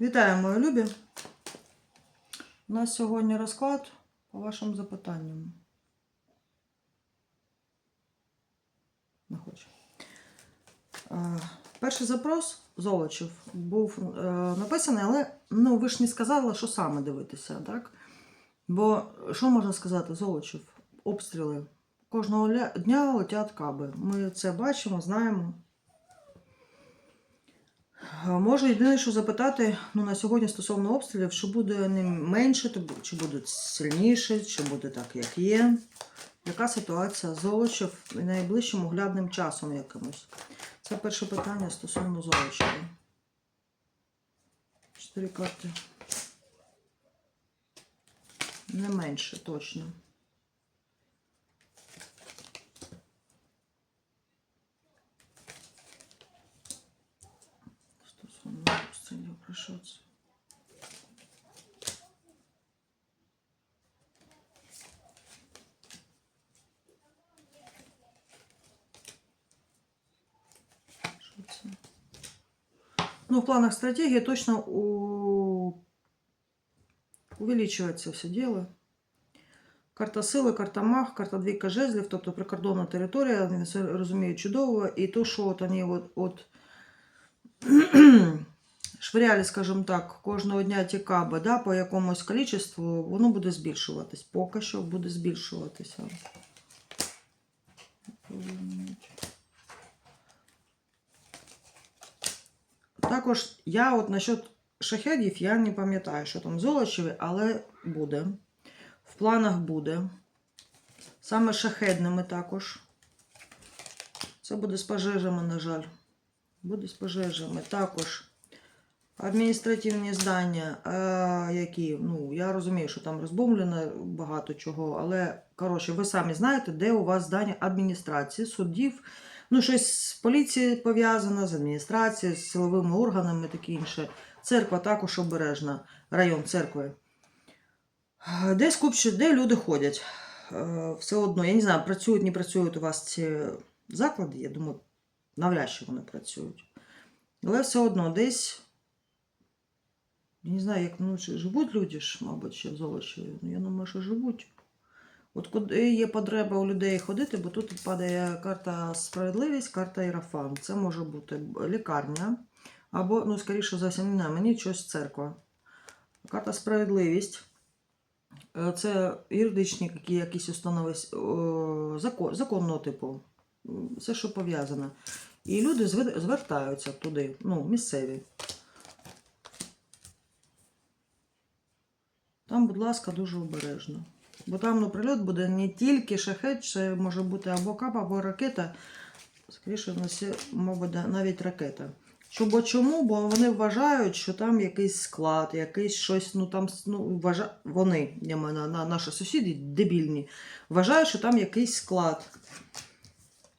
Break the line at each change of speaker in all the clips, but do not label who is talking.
Вітаю, мої любі. У нас сьогодні розклад по вашим запитанням. Не хочу. Е, Перший запрос Золочів був е, написаний, але ну, ви ж не сказали, що саме дивитися, так? Бо що можна сказати, Золочів? Обстріли. Кожного дня летять каби. Ми це бачимо, знаємо. А, Можу єдине, що запитати ну, на сьогодні стосовно обстрілів, що буде не менше, чи будуть сильніше, чи буде так, як є. Яка ситуація золочів і найближчим оглядним часом якимось? Це перше питання стосовно золочів. Чотири карти. Не менше, точно. обстрілів, про що це? Що це? Ну, в планах стратегии точно у... увеличивается все дело. Карта сили, карта маг, карта двійка жезлів, тобто прикордонна територія, вони все розуміють чудово. І то, що от вони от, от швиряли, скажімо так, кожного дня ті каби, да, по якомусь кількості, воно буде збільшуватись. Поки що буде збільшуватися. Також я от насчет шахедів я не пам'ятаю, що там золочеві, але буде. В планах буде. Саме шахедними також. Це буде з пожежами, на жаль. Буде з пожежами. Також адміністративні здання, які, ну, я розумію, що там розбомблено багато чого, але, коротше, ви самі знаєте, де у вас здання адміністрації, судів, ну, щось з поліцією пов'язано, з адміністрацією, з силовими органами, таке інше. Церква також обережна, район церкви. Де скупче, де люди ходять? Е, Все одно, я не знаю, працюють, не працюють у вас ці заклади, я думаю, навряд чи вони працюють. Але все одно десь, я не знаю, як ну, чи живуть люди ж, мабуть, ще в Золочеві. Ну, я думаю, що живуть. От куди є потреба у людей ходити, бо тут падає карта справедливість, карта Ірафан. Це може бути лікарня, або, ну, скоріше за все, не мені щось церква. Карта справедливість. Е, Це юридичні якісь установи закон, законного типу. Все, що пов'язане. І люди звертаються туди, ну, місцеві. Там, будь ласка, дуже обережно. Бо там ну, прильот буде не тільки шахет, це може бути або кап, або ракета. Скоріше, мабуть, навіть ракета. Що, бо чому? Бо вони вважають, що там якийсь склад, якийсь щось, ну там ну, вважа... вони, я маю на, на наші сусіди, дебільні, вважають, що там якийсь склад.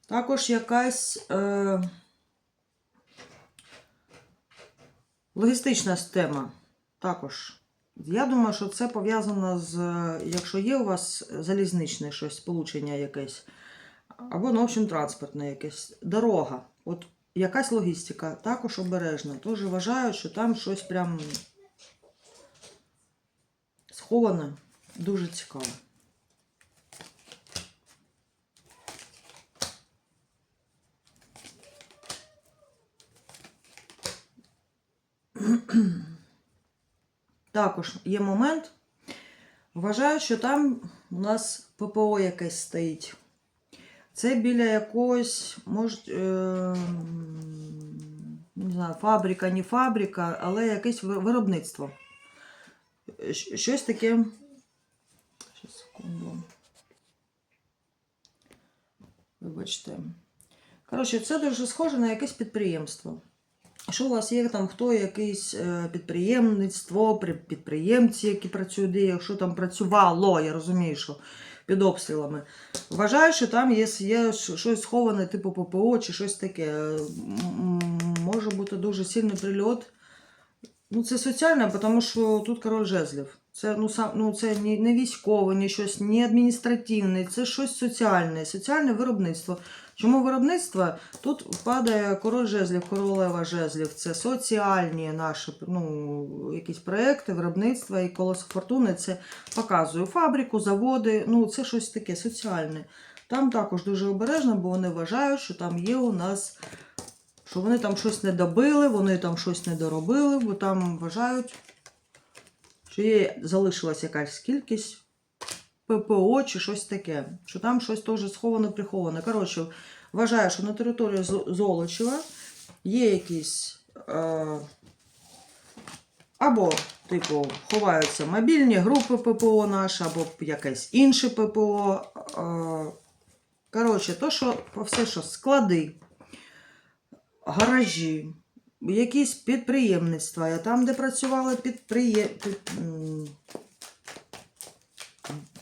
Також якась е... логістична система. Також. Я думаю, що це пов'язано з, якщо є у вас залізничне щось, сполучення якесь, або, ну, в общем, транспортне якесь, дорога. От якась логістика, також обережна. Теж вважають, що там щось прям сховане, дуже цікаво. Також є момент. Вважаю, що там у нас ППО якесь стоїть. Це біля якоїсь, може, е, не знаю, фабрика, не фабрика, але якесь виробництво. Щось таке. Секунду. Вибачте. Коротше, це дуже схоже на якесь підприємство. Що у вас є там, хто якийсь е, підприємництво, підприємці, які працюють, де, якщо там працювало, я розумію, що під обстрілами. Вважаю, що там є, є щось сховане, типу ППО чи щось таке. М, Може бути дуже сильний прильот. Ну, це соціальне, тому що тут король жезлів. Це, ну, сам, ну, це не, не військове, не щось, не адміністративне, це щось соціальне, соціальне виробництво. Чому виробництво? Тут впадає король жезлів, королева жезлів. Це соціальні наші ну, якісь проекти, виробництва і колесо фортуни. Це показує фабрику, заводи. Ну, це щось таке соціальне. Там також дуже обережно, бо вони вважають, що там є у нас, що вони там щось не добили, вони там щось не доробили, бо там вважають, що є, залишилась якась кількість ППО чи щось таке, що там щось теж сховано, приховане. Коротше, вважаю, що на території Зо- Золочева є якісь. Е, або, типу, ховаються мобільні групи ППО наші, або якесь інше ППО. Е, коротше, то, що все, що склади, гаражі, якісь підприємництва, Я там, де працювали підприє... під,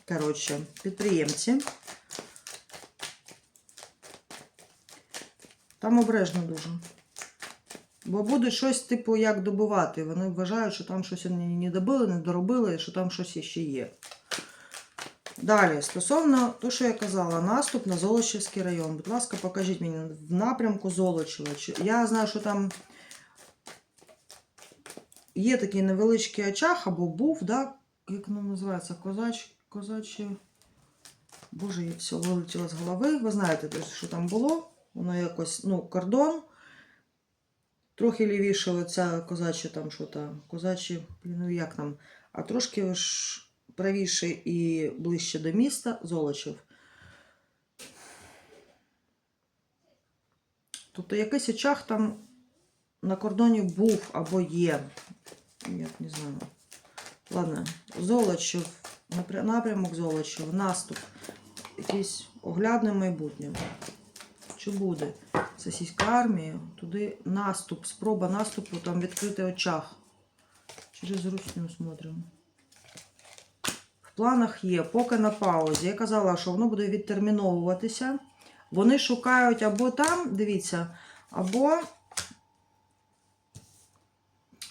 коротше, підприємці. Там обережно дуже. Бо буде щось, типу, як добувати. Вони вважають, що там щось не, не добили, не доробили, що там щось ще є. Далі, стосовно того, що я казала, наступ на Золочівський район. Будь ласка, покажіть мені в напрямку Золочева. Я знаю, що там є такий невеличкий очаг, або був, да? як воно називається? Козач, козачі. Боже, все вилетіло з голови. Ви знаєте, те, що там було. Воно якось, ну, кордон. Трохи лівіше оця козача там що там. Козачі, ну як там. А трошки ж правіше і ближче до міста Золочів. Тобто якийсь очаг там на кордоні був або є. Я не знаю. Ладно, Золочів, напрямок Золочів, наступ, якийсь оглядне майбутнє. Чи буде російська армія, туди наступ, спроба наступу, там відкритий очаг. Через русню смотримо. В планах є, поки на паузі. Я казала, що воно буде відтерміновуватися. Вони шукають або там, дивіться, або.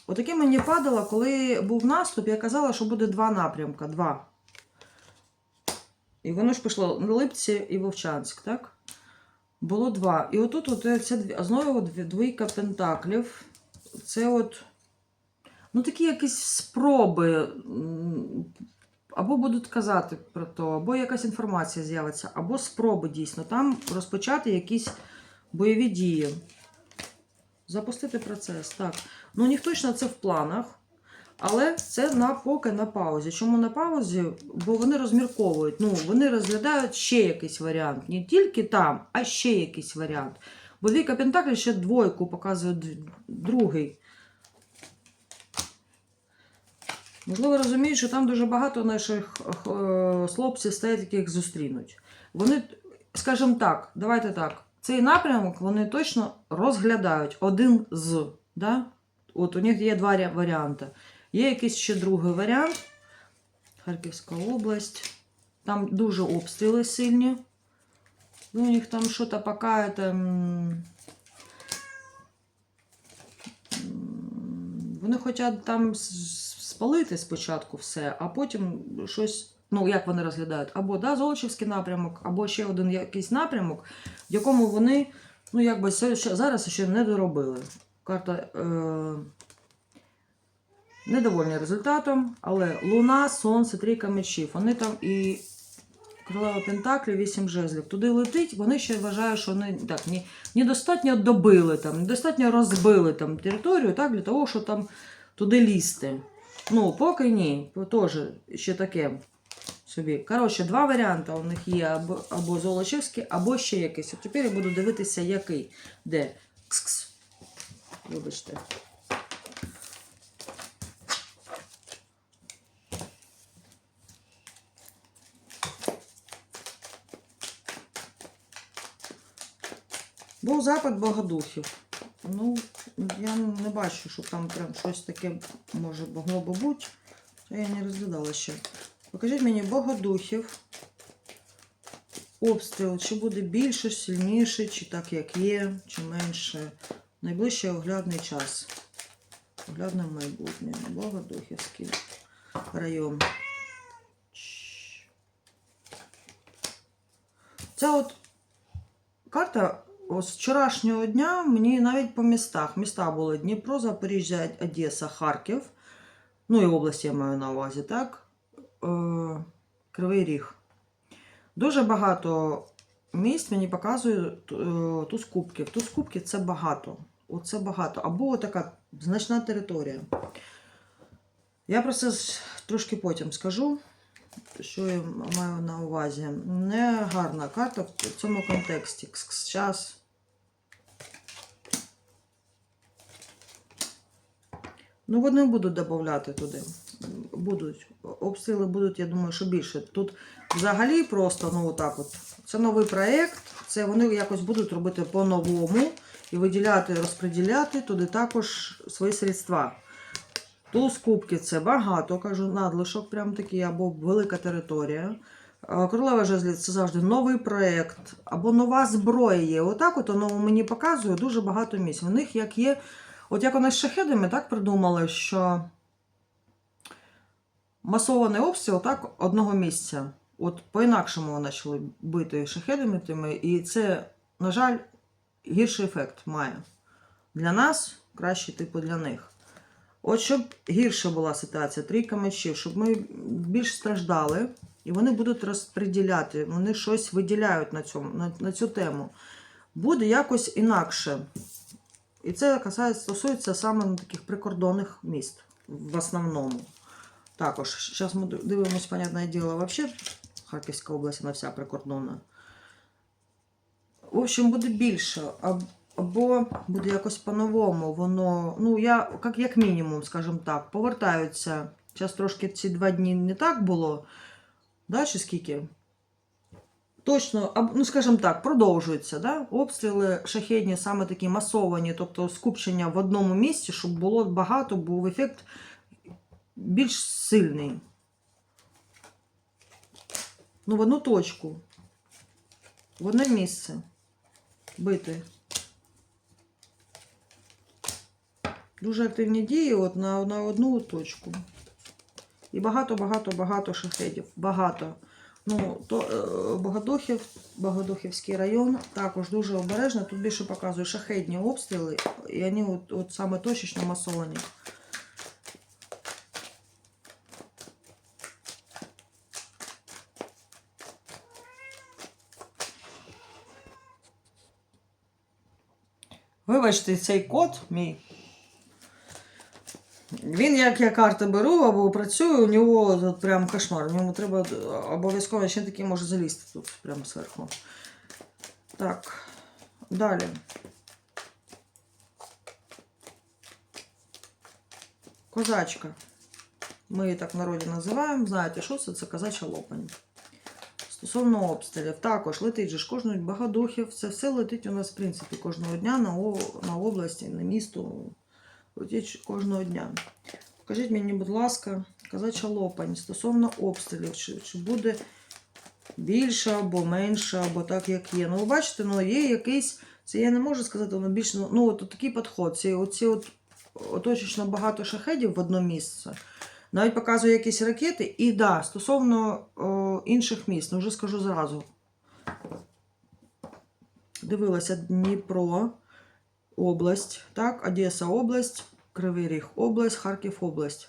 Отаке мені падало, коли був наступ, я казала, що буде два напрямка. Два. І воно ж пішло на Липці і Вовчанськ, так? Було два. І отут от це а знову двійка пентаклів. Це от. Ну, такі якісь спроби. Або будуть казати про то, або якась інформація з'явиться, або спроби дійсно там розпочати якісь бойові дії. Запустити процес. Так. Ну, у них точно це в планах. Але це на поки на паузі. Чому на паузі? Бо вони розмірковують. Ну, вони розглядають ще якийсь варіант. Не тільки там, а ще якийсь варіант. Бо Віка Пентаклі ще двойку показує другий. Можливо, розуміють, що там дуже багато наших е, хлопців стоять, яких зустрінуть. Вони, скажімо так, давайте так. Цей напрямок вони точно розглядають один з. Да? От у них є два варіанти. Є якийсь ще другий варіант. Харківська область. Там дуже обстріли сильні. Ну, у них там щось поки там. Вони хочуть там спалити спочатку все, а потім щось. Ну, як вони розглядають? Або да, Золочівський напрямок, або ще один якийсь напрямок, в якому вони, ну, якби зараз ще не доробили. Карта е, недовольні результатом, але Луна, Сонце, трійка мечів. Вони там і Королева Пентаклі, вісім жезлів. Туди летить, вони ще вважають, що вони так, недостатньо добили, там, недостатньо розбили там, територію так, для того, щоб там туди лізти. Ну, поки ні, теж ще таке собі. Коротше, два варіанти у них є: або, або Золочевський, або ще якийсь. От тепер я буду дивитися, який. Де? Кс-кс. Вибачте. Був запит богодухів. Ну, я не бачу, що там прям щось таке може могло би бути. Це я не розглядала ще. Покажіть мені богодухів. Обстріл, чи буде більше, сильніше, чи так як є, чи менше. Найближчий оглядний час. Оглядне майбутнє. Богодухівський. район. Ця от карта з вчорашнього дня мені навіть по містах. Міста були Дніпро, Запоріжжя, Одеса, Харків. Ну і області я маю на увазі, так? Е, Кривий Ріг. Дуже багато місць мені показують е, туз кубків. Туз кубків це багато. Оце багато. Або така значна територія. Я про це трошки потім скажу, що я маю на увазі. Не гарна карта в цьому контексті. Зараз. Ну, вони будуть додати туди. Будуть. Обстріли будуть, я думаю, що більше. Тут взагалі просто, ну отак от. Це новий проєкт, це вони якось будуть робити по-новому і виділяти, розподіляти туди також свої средства. Туз кубки це багато, кажу, надлишок, прям такий, або велика територія. Королева жезлів це завжди новий проєкт, або нова зброя є. Отак от воно мені показує дуже багато місць. У них як є, от як вони з шахедами так придумали, що масований обстріл так, одного місця. От по-інакшому вони почали бити шахедами тими, і це, на жаль, гірший ефект має. Для нас краще, типу, для них. От щоб гірша була ситуація, трійка мечів, щоб ми більш страждали, і вони будуть розподіляти, вони щось виділяють на, цьому, на, на цю тему. Буде якось інакше. І це касається, стосується саме таких прикордонних міст в основному. Також, зараз ми дивимося, понятне діло, взагалі Харківська область, вона вся прикордонна. В общем, буде більше. Або буде якось по-новому. Воно, ну, я, як, як мінімум, скажімо так, повертаються. Зараз трошки ці два дні не так було. Да, чи скільки? Точно, ну, скажімо так, продовжуються. Да? Обстріли шахедні саме такі масовані, тобто скупчення в одному місці, щоб було багато, був ефект більш сильний. Ну, в одну точку. В одне місце. Бити. Дуже активні дії от на, на одну точку. І багато-багато-багато шахедів. Багато. Ну, то е, Богодухів, Богодухівський район також дуже обережно. Тут більше показує шахедні обстріли, і вони от, от саме точечно масовані. Вибачте, цей код мій. Він, як я карти беру або працюю, у нього тут прям кошмар. У ньому треба обов'язково ще такий може залізти тут прямо зверху. Так, далі. Козачка. Ми її так в народі називаємо. Знаєте, що це? Це козача лопань. Стосовно обстрілів, також летить же ж кожного багадухів. Це все летить у нас, в принципі, кожного дня на, о, на області, на місто. Летить кожного дня. Покажіть мені, будь ласка, казача лопань стосовно обстрілів, чи, чи буде більше або менше, або так, як є. Ну, ви бачите, ну, є якийсь, це я не можу сказати, воно більше, ну, ну от такий підход. Ці, оці от, оточечно багато шахедів в одне місце. Навіть показує якісь ракети. І да, стосовно о, інших міст, ну вже скажу зразу. Дивилася Дніпро, область, так, Одеса область, Кривий Ріг область, Харків область.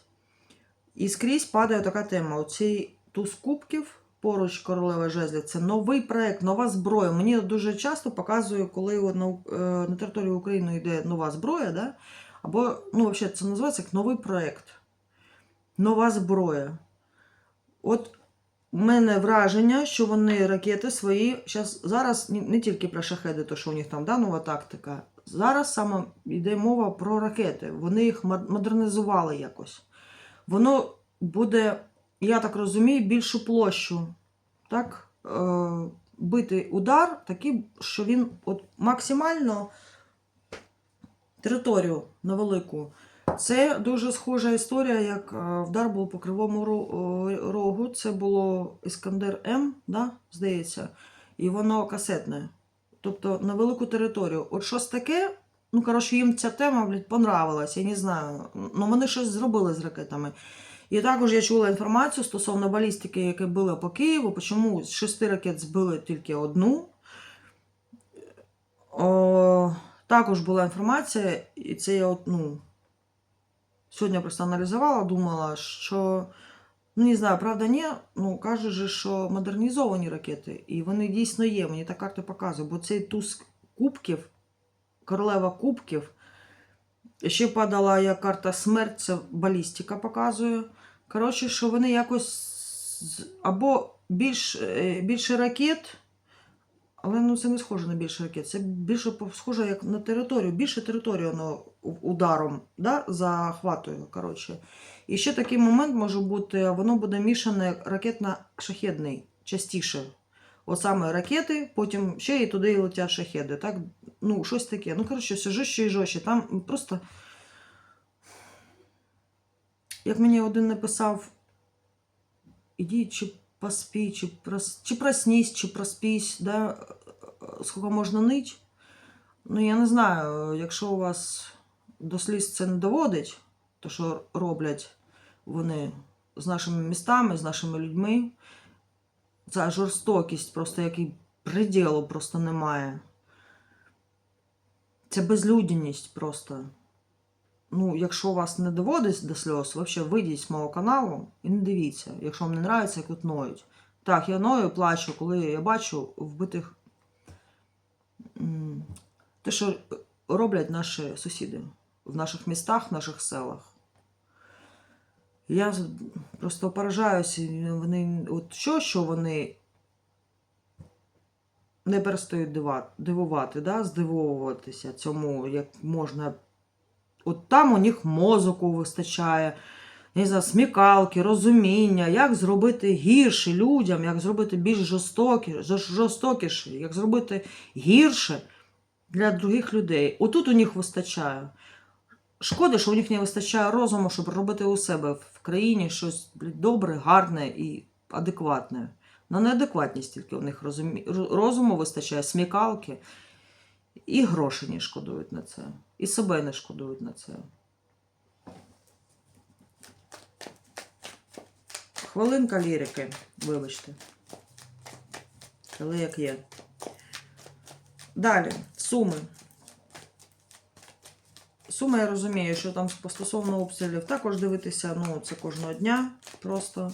І скрізь падає така тема. Оцей туз кубків поруч королева жезлів це новий проект, нова зброя. Мені дуже часто показує, коли на, е, на територію України йде нова зброя, да? або ну, взагалі це називається як новий проект. Нова зброя. От у мене враження, що вони ракети свої. Щас, зараз не, тільки про шахеди, то що у них там да, нова тактика. Зараз саме йде мова про ракети. Вони їх модернізували якось. Воно буде, я так розумію, більшу площу. Так? Е, бити удар такий, що він от максимально територію невелику. Це дуже схожа історія, як е, вдар був по кривому е, рогу. Це було Іскандер М, да, здається, і воно касетне. Тобто на велику територію. От щось таке, ну коротше, їм ця тема блядь, понравилась, я не знаю. Ну вони щось зробили з ракетами. І також я чула інформацію стосовно балістики, яка була по Києву, чому з шести ракет збили тільки одну. О, також була інформація, і це я от, ну, сьогодні просто аналізувала, думала, що, ну не знаю, правда, ні, ну кажуть же, що модернізовані ракети, і вони дійсно є. Мені та карта показує, бо цей туз кубків, королева кубків, ще падала як карта смерть, це балістика показує. Коротше, що вони якось або більш, е, більше ракет. Але ну, це не схоже на більше ракет. Це більше схоже як на територію. Більше територію воно ударом да, захватує. Коротше. І ще такий момент може бути, воно буде мішане ракетно-шахедний частіше. От саме ракети, потім ще і туди летять шахеди. Так? Ну, щось таке. Ну, коротше, все жорстче і жорстче. Там просто. Як мені один написав, іди чи поспи, чи, прос... чи проснись, чи проспись, да? скільки можна нить. Ну, я не знаю, якщо у вас до сліз це не доводить, то що роблять вони з нашими містами, з нашими людьми, ця жорстокість, просто який приділу просто немає. Це безлюдяність просто. Ну, якщо вас не доводить до сльоз, взагалі вийдіть з мого каналу і не дивіться, якщо вам не подобається, як тут ноють. Так, я ною плачу, коли я бачу вбитих те, що роблять наші сусіди в наших містах, в наших селах. Я просто поражаюся, вони, от що, що вони не перестають дивувати, да? здивовуватися цьому, як можна. От там у них мозоку вистачає, не знаю, смікалки, розуміння, як зробити гірше людям, як зробити більш жорстокі, жорстокіше, як зробити гірше для других людей. Отут у них вистачає. Шкода, що у них не вистачає розуму, щоб робити у себе в країні щось добре, гарне і адекватне. На неадекватність тільки у них розуму вистачає, смікалки, і гроші не шкодують на це, і себе не шкодують на це. Хвилинка лірики, вибачте. Але як є. Далі, суми. Суми я розумію, що там стосовно обстрілів також дивитися, ну, це кожного дня просто.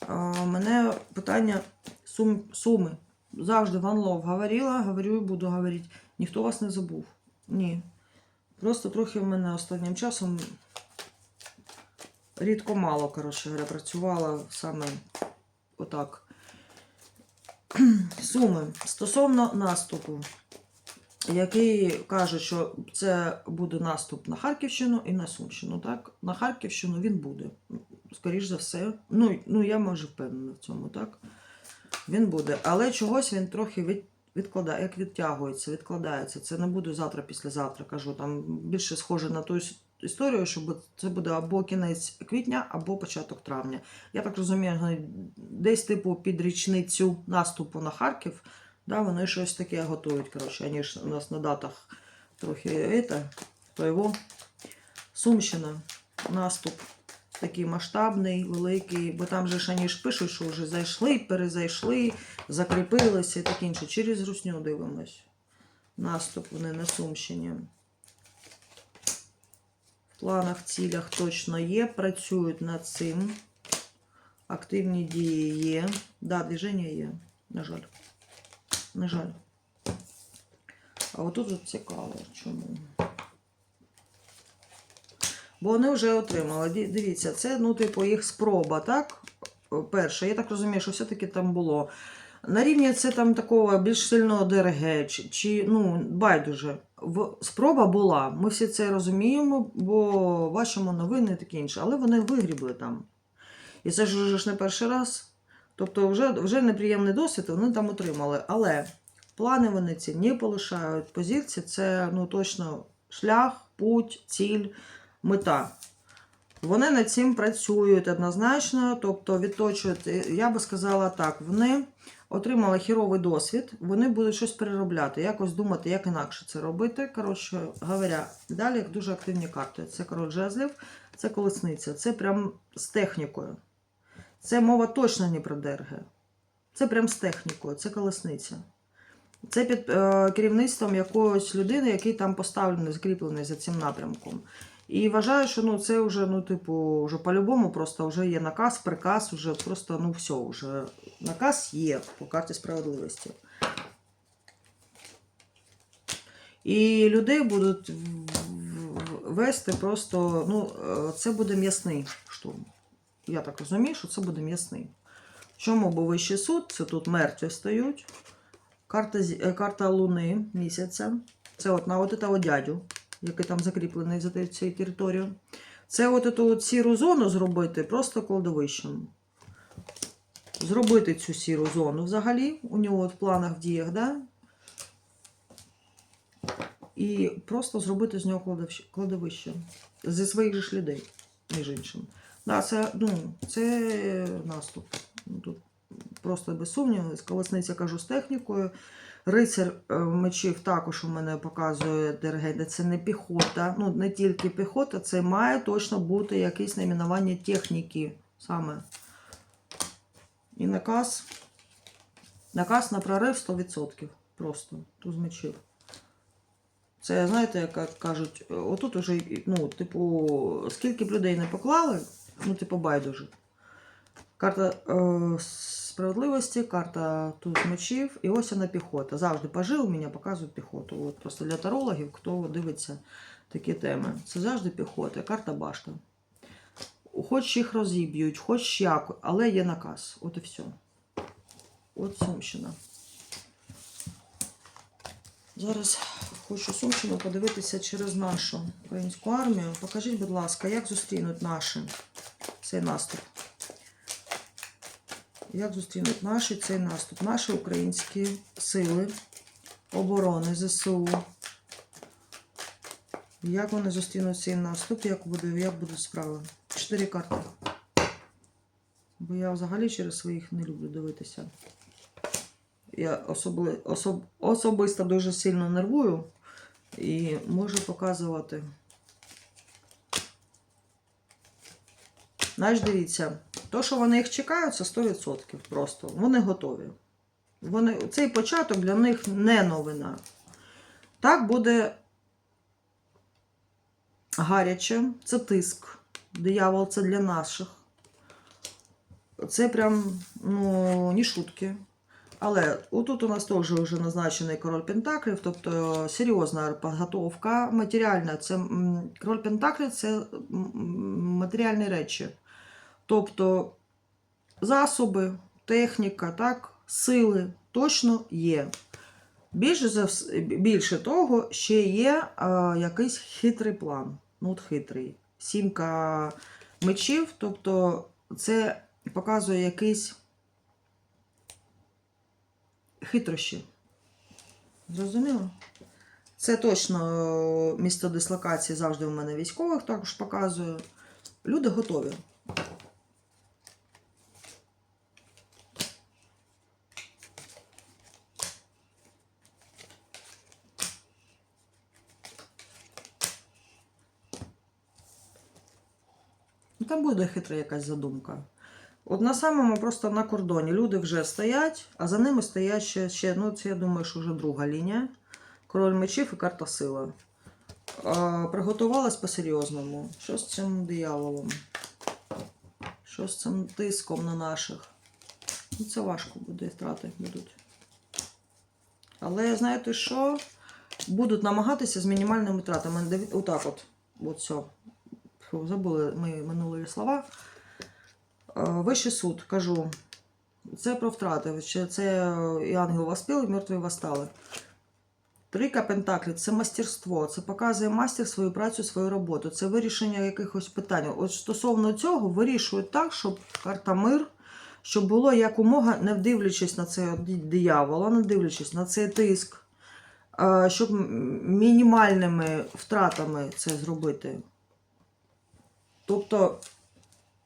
А, мене питання сум, суми. Завжди Ван Лов говорила, говорю і буду говорити. Ніхто вас не забув. Ні. Просто трохи в мене останнім часом рідко мало, коротше працювала саме отак. Суми. Стосовно наступу, який каже, що це буде наступ на Харківщину і на Сумщину. Так? На Харківщину він буде. Скоріш за все. Ну, ну я може впевнена в цьому, так? Він буде. Але чогось він трохи від, відкладає, як відтягується, відкладається. Це не буде завтра, післязавтра. Кажу, там більше схоже на ту історію, що це буде або кінець квітня, або початок травня. Я так розумію, десь типу під річницю наступу на Харків. Да, вони щось таке готують. Коротше, вони ж у нас на датах трохи это, то його Сумщина, наступ такий масштабний, великий, бо там же ж вони ж пишуть, що вже зайшли, перезайшли, закріпилися і таке інше. Через русню дивимось. Наступ вони на Сумщині. В планах, цілях точно є, працюють над цим. Активні дії є. Да, движення є, на жаль. На жаль. А отут от цікаво, чому. Бо вони вже отримали. Дивіться, це, ну, типу, їх спроба, так? Перше, я так розумію, що все-таки там було. На рівні це там такого більш сильного ДРГ, чи, ну, байдуже. Спроба була. Ми всі це розуміємо, бо бачимо новини таке інше. Але вони вигрібли там. І це ж вже ж не перший раз. Тобто, вже, вже неприємний досвід вони там отримали. Але плани вони ці не полишають. Позиції це ну, точно шлях, путь, ціль, мета. Вони над цим працюють однозначно, тобто відточують, е, я би сказала так, вони отримали хіровий досвід, вони будуть щось переробляти, якось думати, як інакше це робити. Коротше говоря, далі дуже активні карти. Це король жезлів, це колесниця, це прям з технікою. Це мова точно не про дерги. Це прям з технікою, це колесниця. Це під е, керівництвом якоїсь людини, який там поставлений, закріплений за цим напрямком. І вважаю, що ну, це вже, ну, типу, вже по-любому просто вже є наказ, приказ, вже просто, ну, все, вже наказ є по карті справедливості. І людей будуть вести просто, ну, е, це буде м'ясний штурм. Я так розумію, що це буде м'ясний. Чому? Бо вищий суд, це тут мертві стають. Карта, е, карта Луни місяця. Це от на от этого дядю, який там закріплений за цією територією. Це от эту сіру зону зробити просто кладовищем. Зробити цю сіру зону взагалі. У нього от в планах в діях, да? І просто зробити з нього кладовище. Зі своїх ж людей, між іншим. Да, це, ну, це наступ. Ну, Тут просто без сумніву. Колесниця кажу з технікою. Рицар е, мечів також у мене показує Дергейда. Це не піхота. Ну, не тільки піхота, це має точно бути якесь найменування техніки саме. І наказ. Наказ на прорив 100%. Просто. Туз мечів. Це, знаєте, як кажуть, е, отут уже, ну, типу, скільки б людей не поклали, ну, типу, байдуже. Карта е, справедливості, карта туз мечів, і ось вона піхота. Завжди пажи у мене показують піхоту. От просто для тарологів, хто дивиться такі теми. Це завжди піхота, карта башта. Хоч їх розіб'ють, хоч як, але є наказ. От і все. От Сумщина. Зараз хочу Сумщину подивитися через нашу українську армію. Покажіть, будь ласка, як зустрінуть наші цей наступ. Як зустрінуть наші цей наступ? Наші українські сили оборони ЗСУ. Як вони зустрінуть цей наступ? Як буде, як будуть справи? Чотири карти. Бо я взагалі через своїх не люблю дивитися. Я особли, особ, особисто дуже сильно нервую і можу показувати. Знаєш, дивіться, то, що вони їх чекають, це 100% просто. Вони готові. Вони, цей початок для них не новина. Так буде гаряче, це тиск. Диявол це для наших. Це прям, ну, не шутки. Але отут у нас теж вже назначений король Пентаклів, тобто серйозна підготовка матеріальна. Це король Пентаклів це матеріальні речі. Тобто засоби, техніка, так, сили точно є. Більше, за вс- більше того, ще є а, якийсь хитрий план. Ну, от хитрий. Сімка мечів, тобто це показує якийсь хитрощі. Зрозуміло? Це точно місто дислокації завжди у мене військових також показую. Люди готові. Там буде хитра якась задумка. От на самому просто на кордоні люди вже стоять, а за ними стоять ще, ще ну це я думаю, що вже друга лінія. Король мечів і карта сила. А, приготувалась по-серйозному. Що з цим дияволом? Що з цим тиском на наших? Ну, це важко буде, втрати будуть. Але знаєте що? Будуть намагатися з мінімальними втратами. Отак от. От все. Фу, Забули ми минулі слова. Е, Вищий суд, кажу. Це про втрати. Це і ангел воспів, і мертві восстали. Трійка Пентаклів це мастерство. Це показує мастер свою працю, свою роботу. Це вирішення якихось питань. От стосовно цього вирішують так, щоб карта мир, щоб було якомога, не дивлячись на це диявола, не дивлячись на цей тиск, е, щоб мінімальними втратами це зробити. Тобто,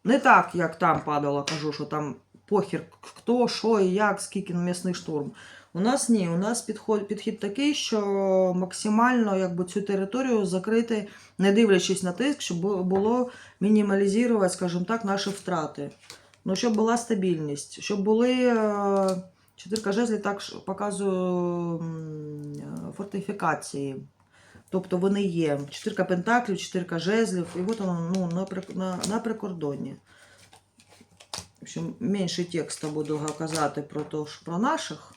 не так, як там падало, кажу, що там похір, хто, що і як, скільки м'ясний штурм. У нас ні, у нас підход, підхід такий, що максимально якби, цю територію закрити, не дивлячись на тиск, щоб було мінімалізувати, скажімо так, наші втрати. Ну, щоб була стабільність, щоб були. е, Чотирка жезлів так м, е, фортифікації. Тобто вони є. Чотирка пентаклів, чотирка жезлів, і от воно ну, на, на, на прикордонні. В общем, менше текста буду казати про, то, про наших.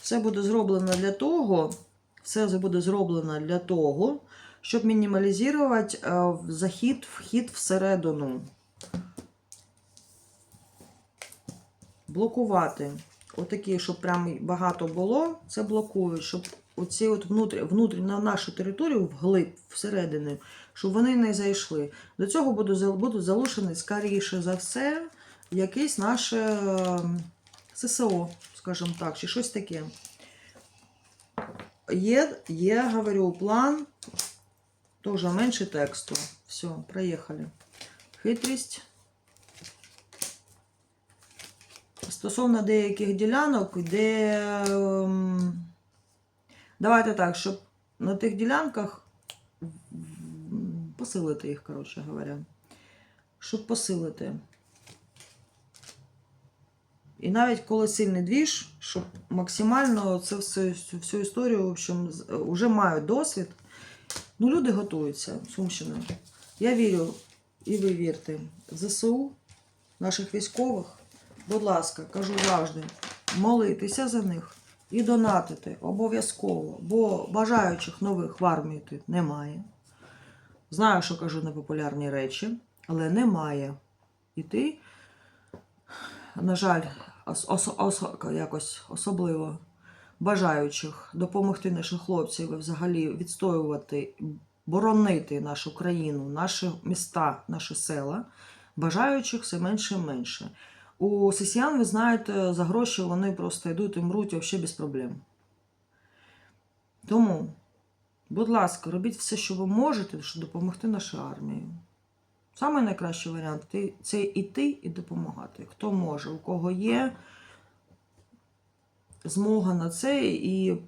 Все буде зроблено для того, все буде зроблено для того, щоб мінімалізувати е, захід, вхід всередину. Блокувати. Отакі, щоб прям багато було, це блокують, щоб оці от внутрі, внутрі на нашу територію, вглиб, всередину, щоб вони не зайшли. До цього будуть, зал- будуть скоріше за все, якесь наше е, ССО, скажімо так, чи щось таке. Є, є, говорю, план, теж менше тексту. Все, проїхали. Хитрість. Стосовно деяких ділянок, де. ем, Давайте так, щоб на тих ділянках посилити їх, коротше говоря. Щоб посилити. І навіть коли сильний двіж, щоб максимально це все, всю, історію, в общем, вже мають досвід. Ну, люди готуються, Сумщина. Я вірю, і ви вірте, в ЗСУ, наших військових. Будь ласка, кажу завжди, молитися за них і донатити обов'язково, бо бажаючих нових в армії тут немає. Знаю, що кажу непопулярні речі, але немає. І ти, на жаль, ос- ос- ос- якось особливо бажаючих допомогти нашим хлопцям і взагалі відстоювати, боронити нашу країну, наші міста, наші села, бажаючих все менше і менше. У сесіян, ви знаєте, за гроші вони просто йдуть і мруть взагалі без проблем. Тому, будь ласка, робіть все, що ви можете, щоб допомогти нашій армії. Саме найкращий варіант це іти і допомагати. Хто може, у кого є змога на це і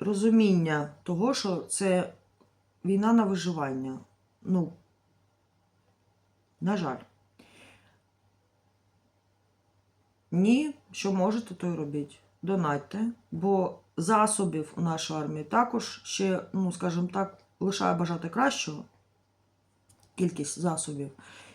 розуміння того, що це війна на виживання. Ну, на жаль. Ні, що можете, то й робіть. Донатьте, бо засобів у нашій армії також ще, ну, скажімо так, лишає бажати кращого кількість засобів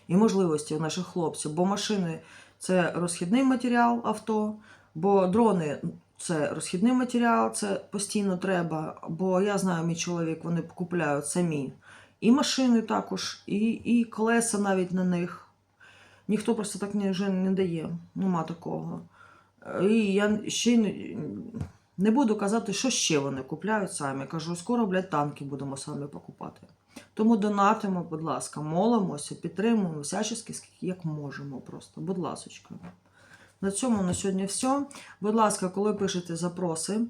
і можливості у наших хлопців, бо машини це розхідний матеріал авто, бо дрони це розхідний матеріал, це постійно треба. Бо я знаю, мій чоловік, вони купляють самі. І машини також, і, і колеса навіть на них. Ніхто просто так не, вже не дає. Нема такого. І я ще не, буду казати, що ще вони купляють самі. Кажу, скоро, блядь, танки будемо самі покупати. Тому донатимо, будь ласка, молимося, підтримуємо всячески, як можемо просто. Будь ласочка. На цьому на сьогодні все. Будь ласка, коли пишете запроси,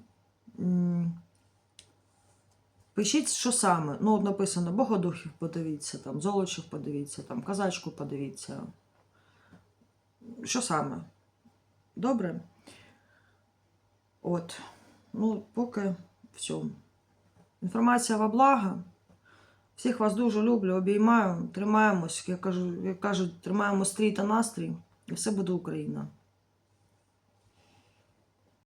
пишіть, що саме. Ну, от написано Богодухів подивіться, там, Золочів подивіться, там, Казачку подивіться. Що саме? Добре? От. Ну, поки все. Інформація во благо. Всіх вас дуже люблю, обіймаю, тримаємось, як кажуть, як кажуть, тримаємо стрій та настрій, і все буде Україна.